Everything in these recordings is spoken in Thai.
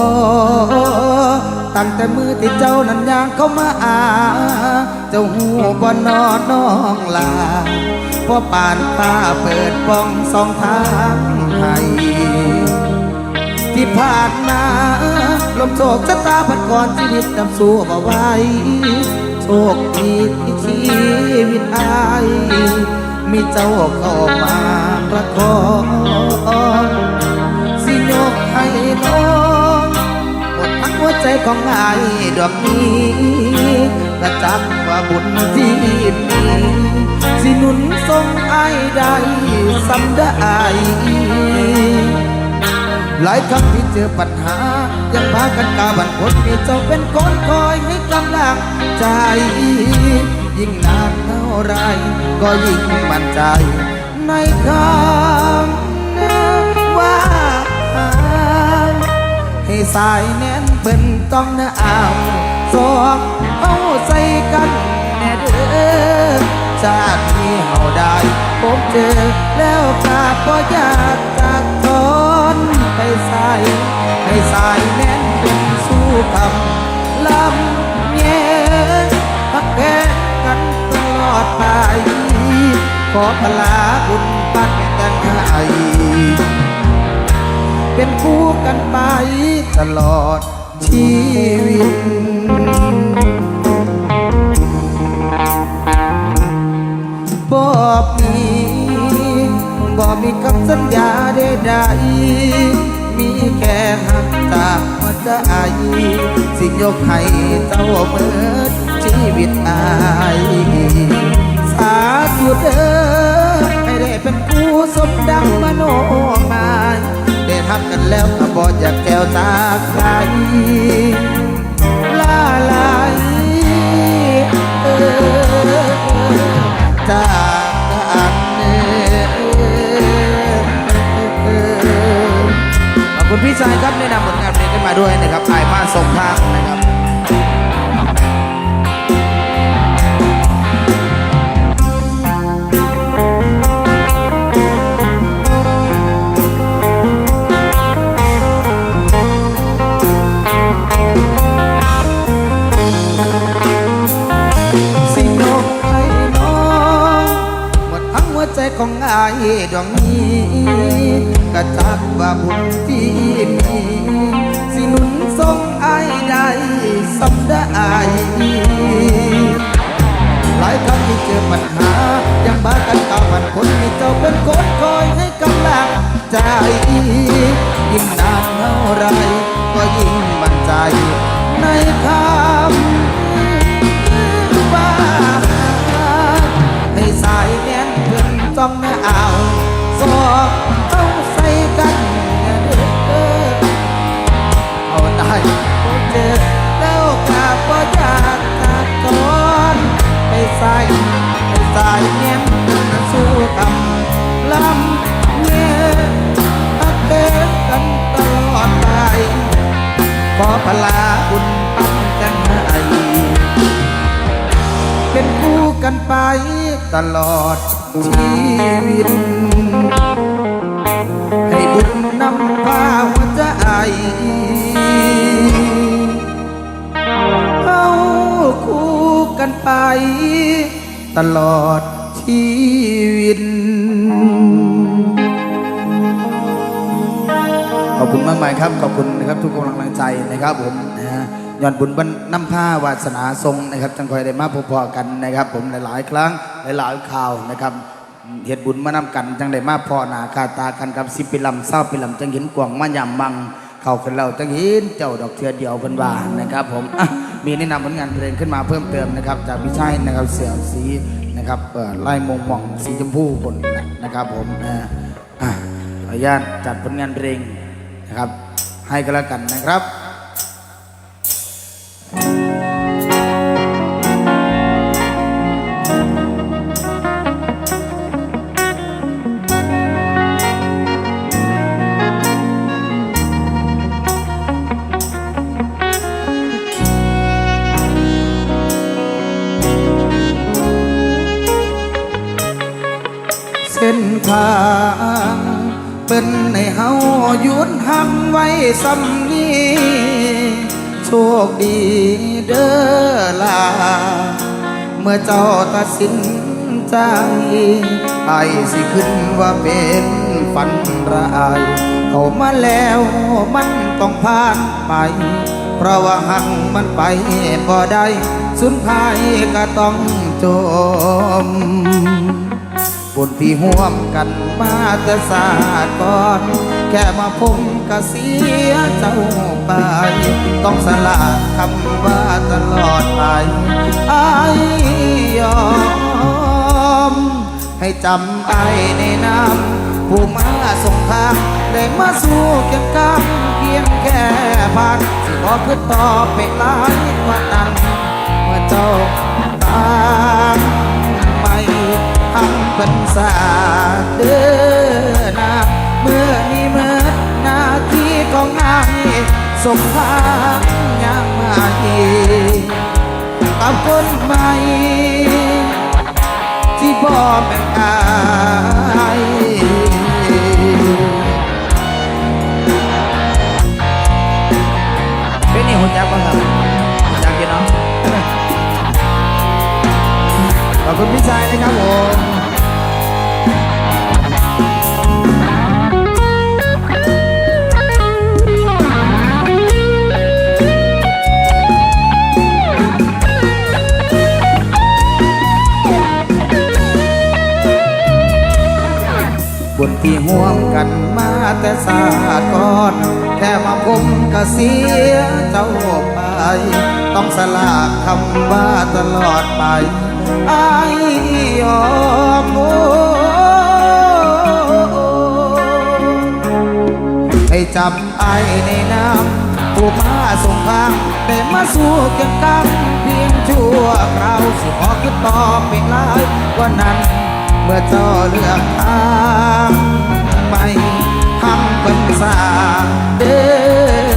บ่ตั้งแต่มือที่เจ้านั้นย่างเข้ามาอาเจ้าหูบ่นอนน้องลาพอป่านป้าเปิดป้องสองทางให้ที่ผ่านมาลมโศกชะตาพัดก่อนชีวิตนำสู้มาไว้โชคดีที่ชีวิตอายมีเจ้าเข้ามาประคอง ของอายดอกนี้กระจักว่าบุญที่มีสิหนุนทรงอายได้สำได้หลายครั้งที่เจอปัญหา ยังพากันกาบันพดมีเจ้าเป็นคนคอยให้กำลังใจ ยิ่งนานเท่าไร ก็ยิ่งมั่นใจ ในคำว่าให้สายแน่น เป็นต้องนะเอาสองเอาใส่กันแน่เด้อชาติที่เฮาได้พบเจอแล้วขาดก็อยากจากทนไปใส่ให้สายแน่นเป็นสู้คำลำแง่พักแก่กันตลอดไปขอพลาบุญปัดแต่งให้เป็นคู่กันไปตลอด ชีวิต บอกมีบอกมีคำสัญญาใดๆมีแค่หักจากหัวใจสิยกให้เจ้าเมื่อชีวิตอายสาธุเด้อให้ได้เป็นคู่สมดัง กกันแล้วก็บอกอยากแก้วจาใครลาลายเออจากกันเออขอบคุณพี่ชายครับแนะนำผลงานเพลงขึ้นมาด้วยนะครับถ่ายมาส่งทางนะครับ ดวงนี้กระจักว่าบุญที่มีสิหนุนทรงไอายได้สำได้หลายครั้งที่เจอปัญหายังบ้ากันก้าวมันคนมีเจ้าเป็นคนคอยให้กำลังใจยิ่งนานเท่าไรก็ยิ่งมั่นใจในคำ เจอแล้วกลับก็อยากจากก่อนไปใส่ไปใส่เงี้ยมันสู้กับลำเงี้ยพักเดินกันตลอดไปขอพลาบุญปั้นกันให้เป็นคู่กันไปตลอดชีวิตให้บุญนำพาหัวใจ คู่กันไป ตลอดชีวิต ขอบคุณมากมายครับ ขอบคุณนะครับทุกกำลังใจนะครับผมนะฮะย้อนบุญบันน้ำผ้าวาสนาทรงนะครับจังคอยได้มาพบพอกันนะครับ ผมหลายๆ ครั้งหลายๆข่าวนะครับเหตุบุญมานำกันจังได้มาพอหนาคาตากันกับสิบปีลำเศร้าปีลำจังเห็นกวางมายามมัง เข้าขึ้นเราจังเห็นเจ้าดอกเทือเดียวเพิ่นว่านะครับผมอะ มีแนะนำผลงานเพลงขึ้นมาเพิ่มเติมนะครับ จากพี่ชายนะครับเสือสีนะครับเอ่อลายมงมองสีชมพูคนนะครับผมอ่าอะขออนุญาตจัดผลงานเพลงนะครับ ให้ก็แล้วกันนะครับ ทางเป็นในเฮายุดหักไว้สำนีโชคดีเด้อลา เมื่อเจ้าตัดสินใจไอ้สิขึ้นว่าเป็นฝันร้ายเข้ามาแล้วมันต้องผ่านไป เพราะว่าหังมันไปบ่ได้ สุดท้ายก็ต้องจม บุญที่ห่วมกันมาแต่ศาสตร์ก่อน แค่มาพมก็เสียเจ้าไป ต้องสละคำว่าตลอดไปไอยอม ให้จำไอในน้ำผู้มาส่งทางได้มาสู้เกียงกำเพียงแค่ผ่านสิขอขึ้นต่อไปหลายกว่านั้นเมื่อเจ้าตามไม่ ทำเป็นสาเดินนาเมื่อนี้เมื่อนาทีของนายส่งทางยังมาอีกกับคนใหม่ ที่บ่แม่นอายเป็นนี่หัวจักบ้างครับหัวจักอยังเนาะขอบคุณพี่ชายนะครับผม บุญที่ห่วมกันมาแต่ศาสตร์ก่อน แค่มาผมก็เสียเจ้าไป ต้องสละคำว่าตลอดไปไอ้ยอมโให้จำไอ้ในน้ำผู้มาส่งทางได้มาสู่เกียงกันเพียงชั่วคราวสิขอขึ้นต่อไปหลายว่านั้น มื่อจอเลือกทางไม่ทำเป็นสาเดิ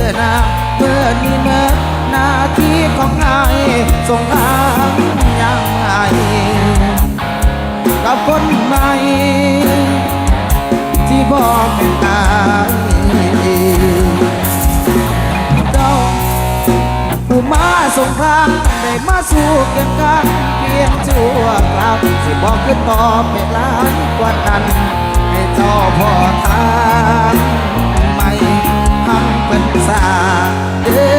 นนาเมื่อนี้เมื่อนาทีของนายส่งทางยังไงกับคนใหม่ที่บอก สู่เกียงกันเพียงชั่วคราวสิบอกขึ้นต่อไปหลายกว่านั้น ให้เจ้าพ่อทางไม่ทำเป็นสาเด้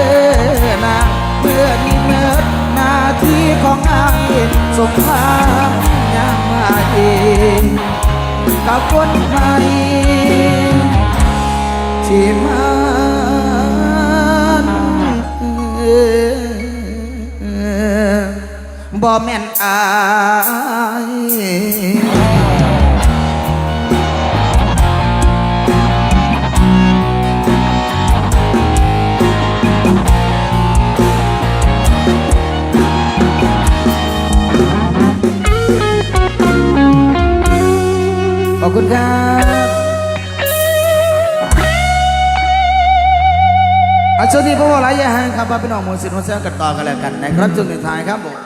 อนะเมื่อนี้เมื่อหน้าที่ของอายส่งทางยังมาเองกับคนใหม่ที่มัน บ่แม่นอายขอบคุณครับอาช่วงนี้พวกเราหลายอย่างครับว่าพี่น้องมูลสินหัวเสียงกันต่อกันแล้วกันนะครับช่วงสุดท้ายครับผม